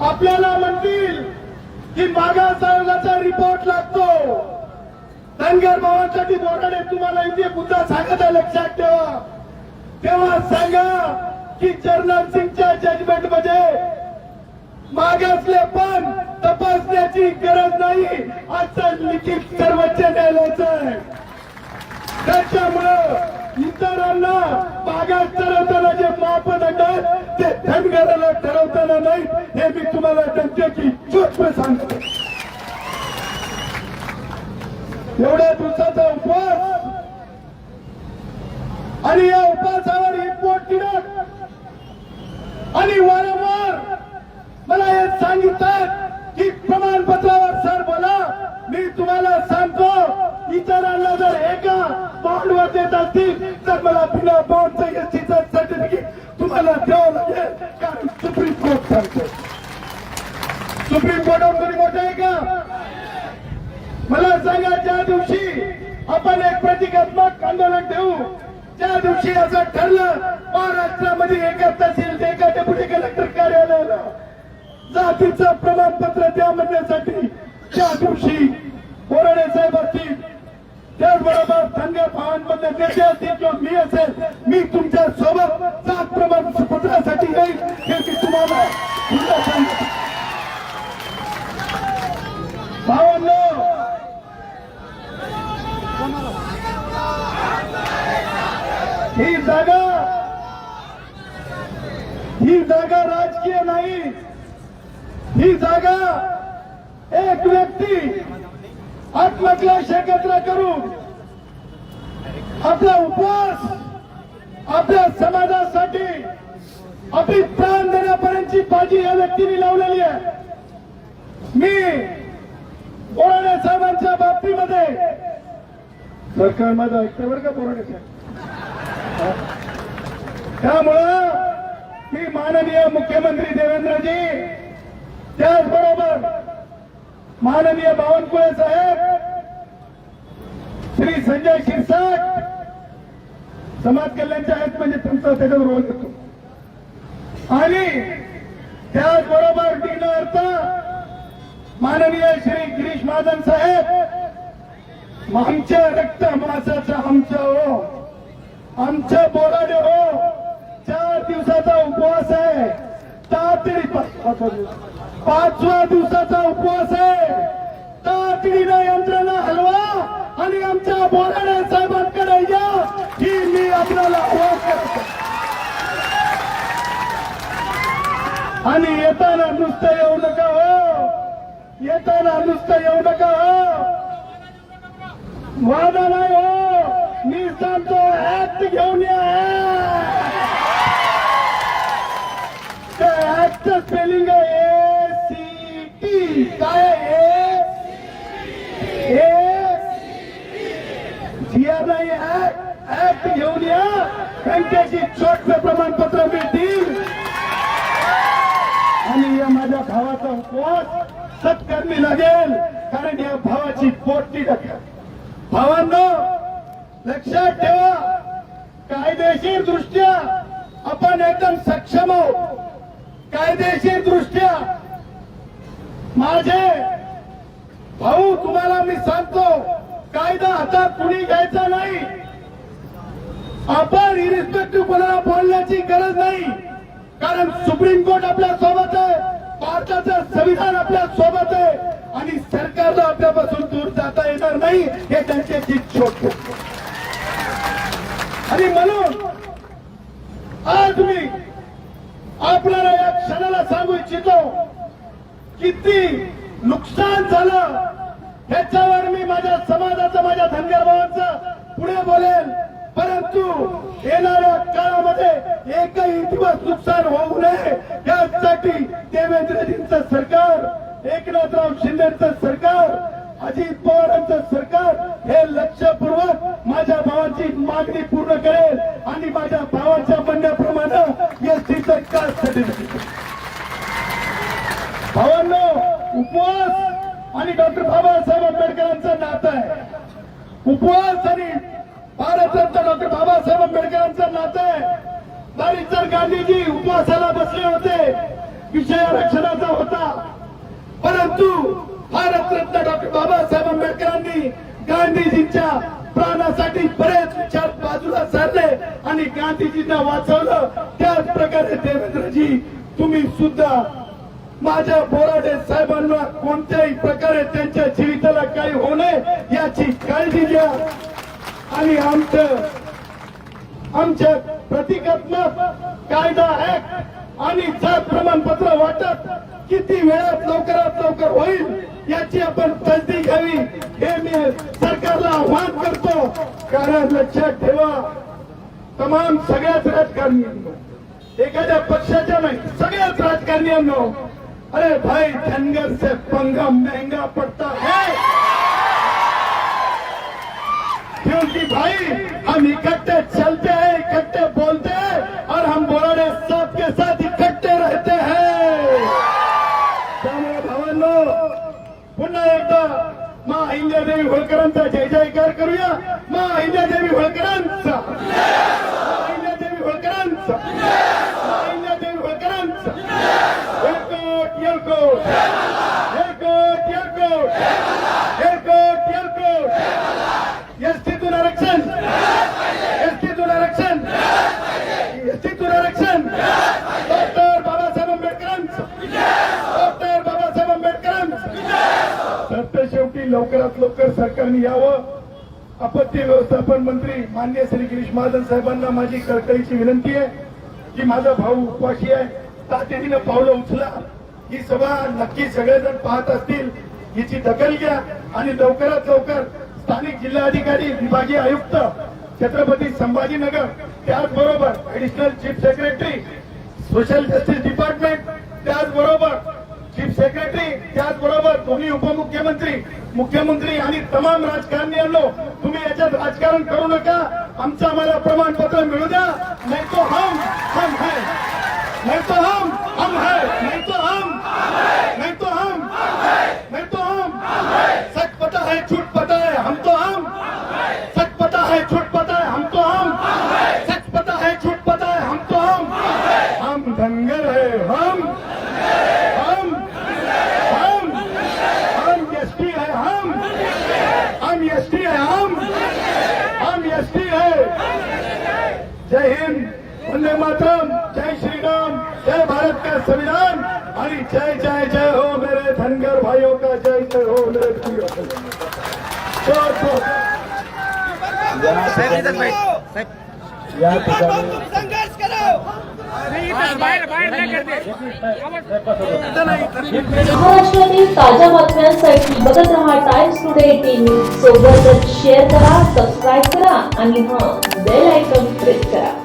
आपल्याला म्हणतील की मागास आयोगाचा रिपोर्ट लागतो. धनगर भावांसाठी बोराडे तुम्हाला इथे मुद्दा सांगत आहे लक्षात ठेवा. तेव्हा सांगा की जर्नल सिंगच्या जजमेंटमध्ये मागासले पण तपासण्याची गरज नाही असं लिखित सर्वोच्च न्यायालयाचं आहे. त्याच्यामुळं इतरांना मागास ठरवताना जे मापदंड ते धनगराला ठरवताना नाही हे मी तुम्हाला डंक्याची सूक्ष्म सांगतो. एवढ्या दिवसाचा उपवास. आणि या उपवासावर इम्पोर्ट पोटतिडक आणि वारंवार मला हे सांगितलं की प्रमाणपत्रावर सर बोला मी तुम्हाला सांगतो इतरांना जर एका बॉन्डवर देत असतील तर मला बिना बॉन्डचं एसटीचं सर्टिफिकेट तुम्हाला द्यावं लागेल. कारण सुप्रीम कोर्ट सांगतो. सुप्रीम कोर्टावर कोणी मोठं आहे का? मला सांगा ज्या दिवशी आपण एक प्रतिकात्मक आंदोलन देऊ त्या दिवशी असं ठरलं महाराष्ट्रामध्ये एका तहसील एका डेप्युटी कलेक्टर कार्यालयाला जातीचं प्रमाण द्या म्हणण्यासाठी त्या दिवशी बोराडे साहेब असतील त्याचबरोबर धनगर भावांमध्ये असतील किंवा मी असेल मी तुमच्यासोबत येईल हे मी तुम्हाला पुन्हा सांगतो. भावांनो ही जागा ही जागा राजकीय नाही. ही जागा एक व्यक्ती आत्मक्लेश एकत्र करून आपला उपवास आपल्या समाजासाठी आपली प्राण देण्यापर्यंतची बाजी या व्यक्तीने लावलेली आहे. मी बोराडे साहेबांच्या बाबतीमध्ये सरकार माझं ऐकतं बरं का बोराडे साहेब. त्यामुळं मी माननीय मुख्यमंत्री देवेंद्रजी त्याचबरोबर माननीय बावनकुळे साहेब श्री संजय शिरसाट समाज कल्याणच्या आहेत म्हणजे तुमचा त्याच्यावर रोल येतो आणि त्याचबरोबर डीन अर्थ माननीय श्री गिरीश महाजन साहेब आमच्या रक्त मासाचं आमच्या हो आमच्या बोराडे हो चार दिवसाचा उपवास आहे. तातडी पाचवा दिवसाचा उपवास आहे. आणि आमच्या बोराडे साहेबांकडे या की मी आपल्याला आणि येताना नुसतं येऊ नका हो. येताना नुसतं येऊ नका हो. वादा नाही हो. मी सांगतो ऍक्ट घेऊन या ते ऍक्ट स्पेलिंग आहे सी टी काय ए जिया नाही ऍक्ट ऍक्ट घेऊन या त्यांच्याशी छोट प्रमाणपत्र मिळतील. आणि या माझ्या भावाचा उपवास सत्कर्मी लागेल. कारण या भावाची पोटती टाका भावांना लक्षात ठेवा. कायदेशीर दृष्ट्या आपण एकदम सक्षम आहोत. कायदेशीर दृष्ट्या. माझे भाऊ तुम्हाला मी सांगतो कायदा हातात कुणी घ्यायचा आपण इरिस्पेक्टिव्हपणा बोलण्याची गरज नाही. कारण सुप्रीम कोर्ट आपल्यासोबत आहे. भारताचं संविधान आपल्यासोबत आहे. आणि सरकारला आपल्यापासून दूर जाता येणार नाही हे त्यांचे जीत छोट आणि म्हणून आज मी आपल्याला या क्षणाला सांगू इच्छितो किती नुकसान झालं ह्याच्यावर मी माझ्या समाजाचं माझ्या धनगर भावांचं पुढे बोलेल येणाऱ्या काळामध्ये एकही दिवस नुकसान होऊ नये. यासाठी देवेंद्रजींचं सरकार एकनाथराव शिंदेचं सरकार अजित पवारांचं सरकार हे लक्षपूर्वक माझ्या भावाची मागणी पूर्ण करेल आणि माझ्या भावाच्या म्हणण्याप्रमाणे एसटीचं कास्ट भावांना भावांनो उपवास आणि डॉक्टर बाबासाहेब आंबेडकरांचं नातं आहे. उपवास आणि भारतरत्न डॉक्टर बाबासाहेब आंबेडकरांचं नातं आहे. जर गांधीजी उपवासाला बसले होते. विषय आरक्षणाचा होता. परंतु भारतरत्न डॉक्टर बाबासाहेब आंबेडकरांनी गांधीजींच्या प्राणासाठी बरेच विचार बाजूला सारले आणि गांधीजींना वाचवलं. त्याच प्रकारे देवेंद्रजी तुम्ही सुद्धा माझ्या बोराडे साहेबांना कोणत्याही प्रकारे त्यांच्या जीविताला काही होऊ नये याची काळजी घ्या. आणि आमचं आमच्या प्रतिकात्मक कायदा ऍक्ट आणि जात प्रमाणपत्र वाटप किती वेळात लवकरात लवकर होईल याची आपण तसदी घ्यावी हे मी सरकारला आव्हान करतो. कारण लक्षात ठेवा तमाम सगळ्याच राजकारण्यांनो एखाद्या पक्षाच्या नाही सगळ्याच राजकारण्यांनो अरे भाई धनगर से पंगा महंगा पड़ता है. कि भाई हम इकट्ठे चलते हैं इकट्ठे बोलते हैं और हम बोराडे सबके साथ इकट्ठे रहते हैं। त्यामुळे भावांनो पुन्हा एकदा मा अहिल्यादेवी होळकरांचा जय जयकार करूया मा अहिल्यादेवी होळकरांचा मा अहिल्यादेवी होळकरांचा मा अहिल्यादेवी होळकरांचा येलकोट येलकोट येलकोट येलकोट येलकोट येलकोट एसटीतून आरक्षण एसटीतून आरक्षण एसटीतून आरक्षण डॉक्टर बाबासाहेब आंबेडकरांचं डॉक्टर बाबासाहेब आंबेडकरांचं तर ते शेवटी लवकरात लवकर सरकारने यावं. आपत्ती व्यवस्थापन मंत्री मान्य श्री गिरीश महाजन साहेबांना माझी कळकळीची विनंती आहे की माझा भाऊ उपवाशी आहे. तातडीनं पावलं उचला. ही सभा नक्की सगळेजण पाहत असतील हिची दखल घ्या आणि लवकरात लवकर स्थानिक जिल्हाधिकारी विभागीय आयुक्त छत्रपती संभाजीनगर त्याचबरोबर additional chief secretary social justice department त्याचबरोबर चीफ सेक्रेटरी त्याचबरोबर दोन्ही उपमुख्यमंत्री मुख्यमंत्री आणि तमाम राजकारण्यांनो तुम्ही याच्यात राजकारण करू नका. आमचं आम्हाला प्रमाणपत्र मिळू द्या नाही तो हम हम है नहीं तो हम हम है नहीं तो हम नहीं तो हम नहीं तो हम सच पता है झूठ पता है हम तो हम सच पता है झूठ पता है हम तो हम सच पता है झूठ पता है हम तो हम हम धनगर है हम हम हम हम एसटी है हम हम एसटी है हम हम एसटी है जय हिंद वंदे मातरम जय श्री राम जय भारत का संविधान आणि जय जय जय हो मेरे धनगर भाइयों का जय जय हो मेरे या ठिकाणी ताज्या बातम्यांसाठी बघत रहा टाइम्स टुडे टीव्ही सोबतच शेअर करा सबस्क्राईब करा आणि हां बेल आयकॉन प्रेस करा.